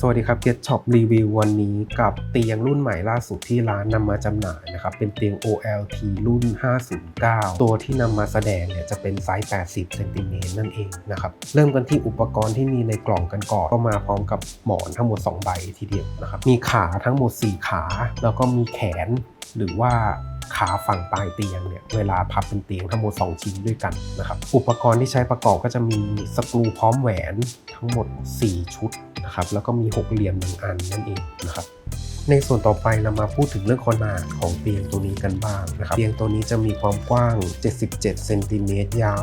สวัสดีครับ Get Shop รีวิววันนี้กับเตียงรุ่นใหม่ล่าสุดที่ร้านนำมาจำหน่ายนะครับ เป็นเตียง OLT รุ่น 509 ตัวที่นำมาแสดงเนี่ยจะเป็นไซส์ 80 เซนติเมตรนั่นเองนะครับ เริ่มกันที่อุปกรณ์ที่มีในกล่องกันก่อนก็มาพร้อมกับหมอนทั้งหมด 2 ใบทีเดียวนะครับ มีขาทั้งหมด 4 ขา แล้วก็มีแขนหรือว่า ขาฝั่งปลายเตียงเนี่ยเวลาพับเป็นเตียงทั้งหมด 2 ชิ้นด้วยกันนะครับอุปกรณ์ที่ใช้ประกอบก็จะมีสกรูพร้อมแหวนทั้งหมด 4 ชุดนะครับแล้วก็มี 6 เหลี่ยมหนึ่งอันนั่นเองนะครับในส่วนต่อไปเรามาพูดถึงเรื่องขนาดของเตียงตัวนี้กันบ้างนะครับเตียงตัวนี้จะมีความกว้าง 77 เซนติเมตร ยาว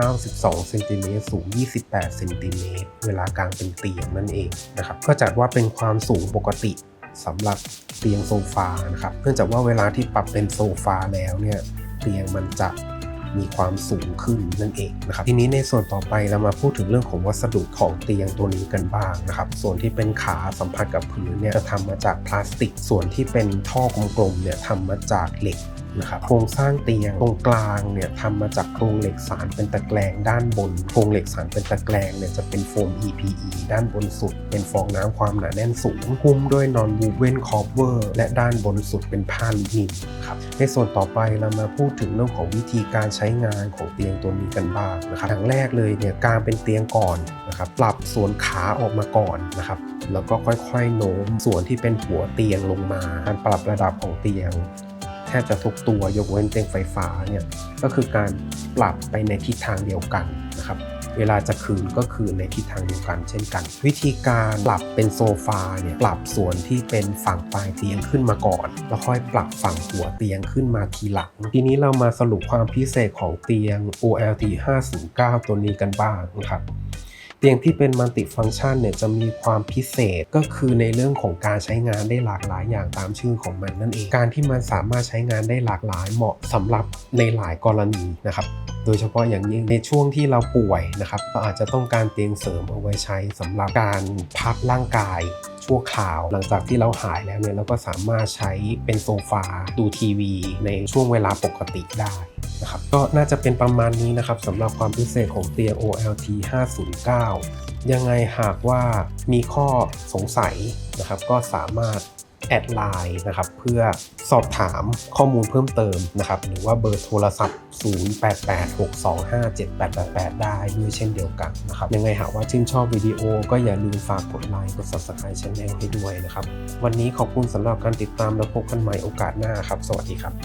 192 เซนติเมตร สูง 28 เซนติเมตร เวลากางเป็นเตียงนั่นเองนะครับ ก็จัดว่าเป็นความสูงปกติ สำหรับเตียงโซฟานะครับเนื่องจากว่าเวลาที่ปรับเป็นโซฟาแล้วเนี่ยเตียงมันจะมีความสูงขึ้นนั่นเองนะครับทีนี้ในส่วนต่อไปเรามาพูดถึงเรื่องของวัสดุของเตียงตัวนี้กันบ้างนะครับส่วนที่เป็นขาสัมผัสกับพื้นเนี่ยจะทำมาจากพลาสติก ส่วนที่เป็นท่อกลมๆเนี่ยทำมาจากเหล็ก นะครับโครงสร้างเตียงตรงกลางเนี่ยทำมาจากโครงเหล็กสารเป็นตะแกรงด้านบนโครงเหล็กสารเป็นตะแกรงเนี่ยจะเป็นโฟม EPE ด้านบนสุด เป็นฟองน้ำความหนาแน่นสูงหุ้มด้วยนอนวูเวนคอเวอร์และด้านบนสุดเป็นผ้าลินินครับในส่วนต่อไปเรามาพูดถึงเรื่องของวิธีการใช้งานของเตียงตัวนี้กันบ้างนะครับอย่างแรกเลยเนี่ยการเป็นเตียงก่อนนะครับปรับส่วนขาออกมาก่อนนะครับแล้วก็ค่อยๆโน้มส่วนที่เป็นหัวเตียงลงมาการปรับระดับของเตียงแท บจะทุกตัวยกเว้นเตียงไฟฟ้าเนี่ยก็คือการปรับไปในทิศทางเดียวกันนะครับเวลาจะคืนก็คืนในทิศทางเดียวกันเช่นกัน วิธีการปรับเป็นโซฟาเนี่ยปรับส่วนที่เป็นฝั่งปลายเตียงขึ้นมาก่อน แล้วค่อยปรับฝั่งหัวเตียงขึ้นมาทีหลัง ทีนี้เรามาสรุปความพิเศษของเตียง OLT 509ตัวนี้กันบ้างนะครับ เตียงที่เป็นมัลติฟังก์ชันเนี่ยจะมีความพิเศษก็คือในเรื่องของการใช้งานได้หลากหลายอย่างตามชื่อของมันนั่นเอง การที่มันสามารถใช้งานได้หลากหลายเหมาะสำหรับในหลายกรณีนะครับ โดยเฉพาะอย่างยิ่งในช่วงที่เราป่วยนะครับเราอาจจะต้องการเตียงเสริมเอาไว้ใช้สำหรับการพักร่างกายชั่วคราว หลังจากที่เราหายแล้วเนี่ยเราก็สามารถใช้เป็นโซฟาดูทีวี ในช่วงเวลาปกติได้นะครับก็น่าจะเป็นประมาณนี้นะครับสำหรับความพิเศษของเตียง OLT 509ยังไงหากว่ามีข้อสงสัยนะครับก็สามารถ แอดไลน์นะครับเพื่อสอบถามข้อมูลเพิ่มเติมนะครับหรือว่าเบอร์โทรศัพท์ 0886257888 ได้ด้วยเช่นเดียวกันนะครับยังไงหากว่าชื่นชอบวิดีโอ ก็อย่าลืมฝากกดไลค์กด Subscribe Channel ให้ด้วยนะครับ วันนี้ขอบคุณสำหรับการติดตามแล้วพบกันใหม่โอกาสหน้าครับ สวัสดีครับ